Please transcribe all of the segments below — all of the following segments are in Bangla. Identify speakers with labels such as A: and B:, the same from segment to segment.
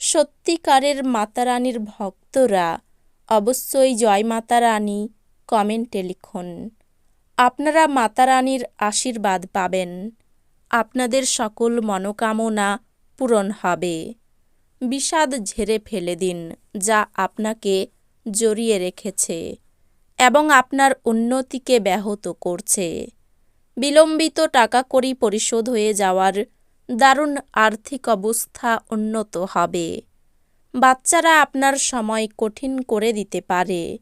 A: সত্যিকারের মাতারানীর ভক্তরা অবশ্যই জয় মাতা রানী কমেন্টে লিখুন। আপনারা মাতারানীর আশীর্বাদ পাবেন। আপনাদের সকল মনোকামনা পূরণ হবে। বিষাদ ঝেড়ে ফেলে দিন যা আপনাকে জড়িয়ে রেখেছে এবং আপনার উন্নতিকে ব্যাহত করছে। বিলম্বিত টাকা কড়ি পরিশোধ হয়ে যাওয়ার দারুণ আর্থিক অবস্থা উন্নত হবে। বাচ্চারা আপনার সময় কঠিন করে দিতে পারে।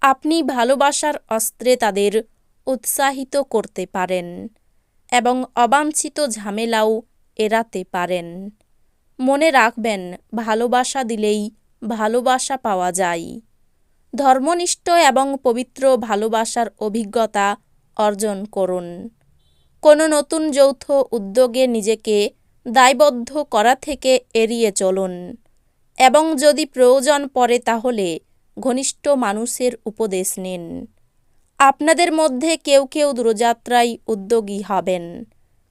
A: আপনি ভালোবাসার অস্ত্রে তাদের উৎসাহিত করতে পারেন এবং অবাঞ্ছিত ঝামেলাও এড়াতে পারেন। মনে রাখবেন, ভালোবাসা দিলেই ভালোবাসা পাওয়া যায়। ধর্মনিষ্ঠ এবং পবিত্র ভালোবাসার অভিজ্ঞতা অর্জন করুন। কোনো নতুন যৌথ উদ্যোগে নিজেকে দায়বদ্ধ করা থেকে এড়িয়ে চলুন। এবং যদি প্রয়োজন পড়ে তাহলে ঘনিষ্ঠ মানুষের উপদেশ নিন। আপনাদের মধ্যে কেউ কেউ দূরযাত্রায় উদ্যোগী হবেন,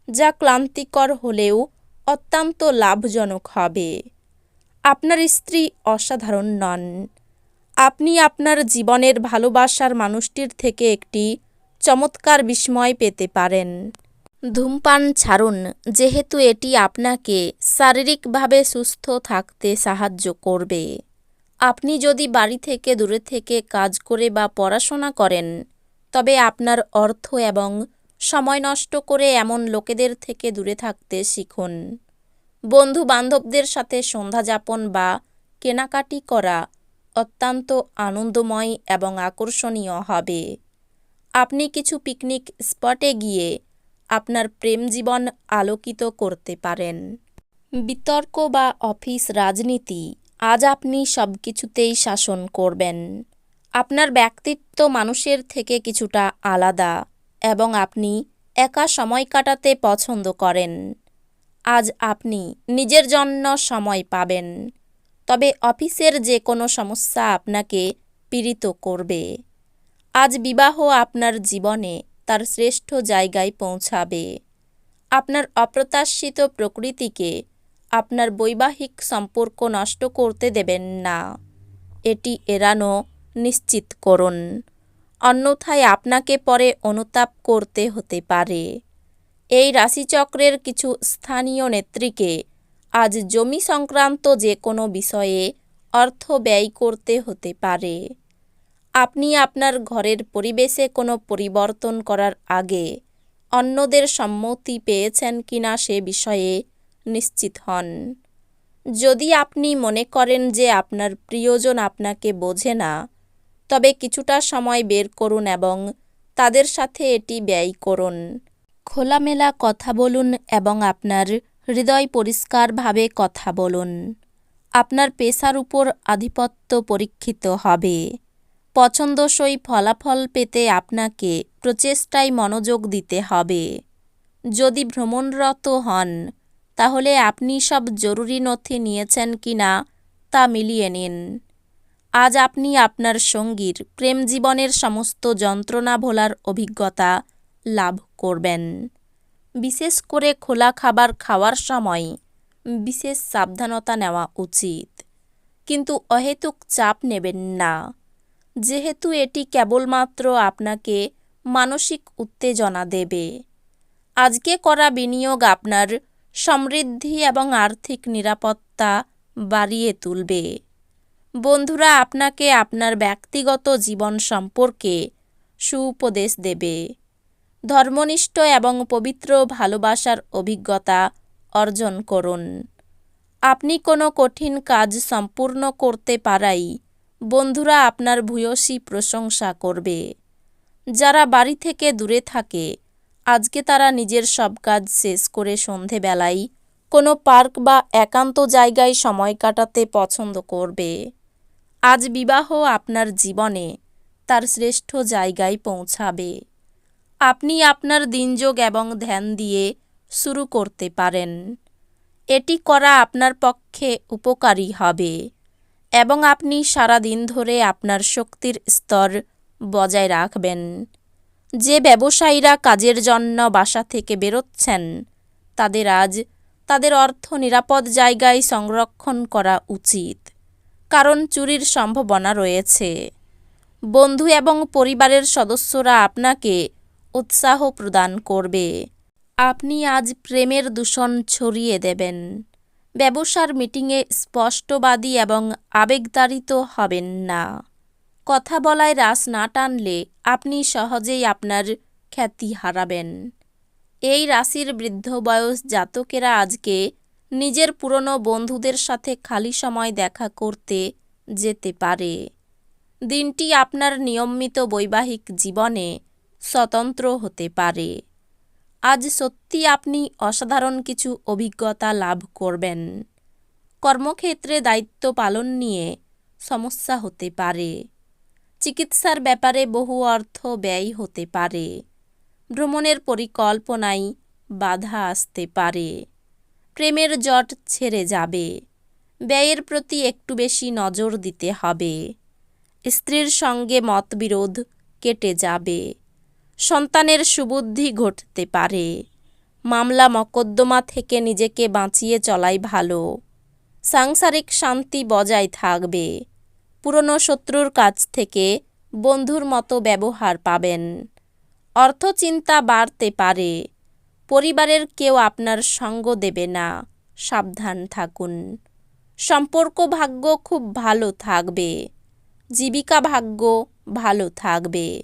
A: যা ক্লান্তিকর হলেও অত্যন্ত লাভজনক হবে। আপনার স্ত্রী অসাধারণ নন। আপনি আপনার জীবনের ভালোবাসার মানুষটির থেকে একটি চমৎকার বিস্ময় পেতে পারেন। ধূমপান ছাড়ুন, যেহেতু এটি আপনাকে শারীরিকভাবে সুস্থ থাকতে সাহায্য করবে। আপনি যদি বাড়ি থেকে দূরে থেকে কাজ করে বা পড়াশোনা করেন, তবে আপনার অর্থ এবং সময় নষ্ট করে এমন লোকেদের থেকে দূরে থাকতে শিখুন। বন্ধু বান্ধবদের সাথে সন্ধ্যা যাপন বা কেনাকাটি করা অত্যন্ত আনন্দময় এবং আকর্ষণীয় হবে। আপনি কিছু পিকনিক স্পটে গিয়ে আপনার প্রেম জীবন আলোকিত করতে পারেন। বিতর্ক বা অফিস রাজনীতি আজ আপনি সব কিছুতেই শাসন করবেন। আপনার ব্যক্তিত্ব মানুষের থেকে কিছুটা আলাদা এবং আপনি একা সময় কাটাতে পছন্দ করেন। আজ আপনি নিজের জন্য সময় পাবেন। তবে অফিসের যে কোনো সমস্যা আপনাকে পীড়িত করবে। আজ বিবাহ আপনার জীবনে তার শ্রেষ্ঠ জায়গায় পৌঁছাবে। আপনার অপ্রত্যাশিত প্রকৃতিকে আপনার বৈবাহিক সম্পর্ক নষ্ট করতে দেবেন না। এটি এড়ানো নিশ্চিত করুন। অন্যথায় আপনাকে পরে অনুতাপ করতে হতে পারে। এই রাশিচক্রের কিছু স্থানীয় নেত্রীকে আজ জমি সংক্রান্ত যে কোনো বিষয়ে অর্থ ব্যয় করতে হতে পারে। আপনি আপনার ঘরের পরিবেশে কোনো পরিবর্তন করার আগে অন্যদের সম্মতি পেয়েছেন কিনা সে বিষয়ে নিশ্চিত হন। যদি আপনি মনে করেন যে আপনার প্রিয়জন আপনাকে বোঝে না, তবে কিছুটা সময় বের করুন এবং তাদের সাথে এটি ব্যয় করুন। খোলামেলা কথা বলুন এবং আপনার হৃদয় পরিষ্কারভাবে কথা বলুন। আপনার পেশার উপর আধিপত্য পরীক্ষিত হবে। পছন্দসই ফলাফল পেতে আপনাকে প্রচেষ্টায় মনোযোগ দিতে হবে। যদি ভ্রমণরত হন, তাহলে আপনি সব জরুরি নথি নিয়েছেন কিনা তা মিলিয়ে নিন। আজ আপনি আপনার সঙ্গীর প্রেম জীবনের সমস্ত যন্ত্রণা ভোলার অভিজ্ঞতা লাভ করবেন। বিশেষ করে খোলা খাবার খাওয়ার সময় বিশেষ সাবধানতা নেওয়া উচিত। কিন্তু অহেতুক চাপ নেবেন না। যেহেতু এটি কেবলমাত্র আপনাকে মানসিক উত্তেজনা দেবে। আজকে করা বিনিয়োগ আপনার সমৃদ্ধি এবং আর্থিক নিরাপত্তা বাড়িয়ে তুলবে। বন্ধুরা, আপনাকে আপনার ব্যক্তিগত জীবন সম্পর্কে সুউপদেশ দেবে। ধর্মনিষ্ঠ এবং পবিত্র ভালোবাসার অভিজ্ঞতা অর্জন করুন। আপনি কোনো কঠিন কাজ সম্পূর্ণ করতে পারাই বন্ধুরা আপনার ভূয়সী প্রশংসা করবে। যারা বাড়ি থেকে দূরে থাকে, আজকে তারা নিজের সব কাজ শেষ করে সন্ধেবেলায় কোনো পার্ক বা একান্ত জায়গায় সময় কাটাতে পছন্দ করবে। আজ বিবাহ আপনার জীবনে তার শ্রেষ্ঠ জায়গায় পৌঁছাবে। আপনি আপনার দিনযোগ এবং ধ্যান দিয়ে শুরু করতে পারেন। এটি করা আপনার পক্ষে উপকারী হবে। এবং আপনি সারা দিন ধরে আপনার শক্তির স্তর বজায় রাখবেন। যে ব্যবসায়ীরা কাজের জন্য বাসা থেকে বেরোচ্ছেন, তাদের আজ তাদের অর্থ নিরাপদ জায়গায় সংরক্ষণ করা উচিত, কারণ চুরির সম্ভাবনা রয়েছে। বন্ধু এবং পরিবারের সদস্যরা আপনাকে উৎসাহ প্রদান করবে। আপনি আজ প্রেমের দূষণ ছড়িয়ে দেবেন। ব্যবসার মিটিংয়ে স্পষ্টবাদী এবং আবেগতাড়িত হবেন না। কথা বলায় রাস না টানলে আপনি সহজেই আপনার খ্যাতি হারাবেন। এই রাশির বৃদ্ধ বয়স জাতকেরা আজকে নিজের পুরনো বন্ধুদের সাথে খালি সময় দেখা করতে যেতে পারে। দিনটি আপনার নিয়মিত বৈবাহিক জীবনে স্বতন্ত্র হতে পারে। আজ সত্যি আপনি অসাধারণ কিছু অভিজ্ঞতা লাভ করবেন। কর্মক্ষেত্রে দায়িত্ব পালন নিয়ে সমস্যা হতে পারে। চিকিৎসার ব্যাপারে বহু অর্থ ব্যয় হতে পারে। ভ্রমণের পরিকল্পনায় বাধা আসতে পারে। প্রেমের জট ছেড়ে যাবে। ব্যয়ের প্রতি একটু বেশি নজর দিতে হবে। স্ত্রীর সঙ্গে মতবিরোধ কেটে যাবে। সন্তানের সুবুদ্ধি ঘটতে পারে। মামলা মকদ্দমা থেকে নিজেকে বাঁচিয়ে চলাই ভালো। সাংসারিক শান্তি বজায় থাকবে। পুরনো শত্রুর কাছ থেকে বন্ধুর মতো ব্যবহার পাবেন। অর্থচিন্তা বাড়তে পারে। পরিবারের কেউ আপনার সঙ্গ দেবে না। সাবধান থাকুন। সম্পর্ক ভাগ্য খুব ভালো থাকবে। জীবিকা ভাগ্য ভালো থাকবে।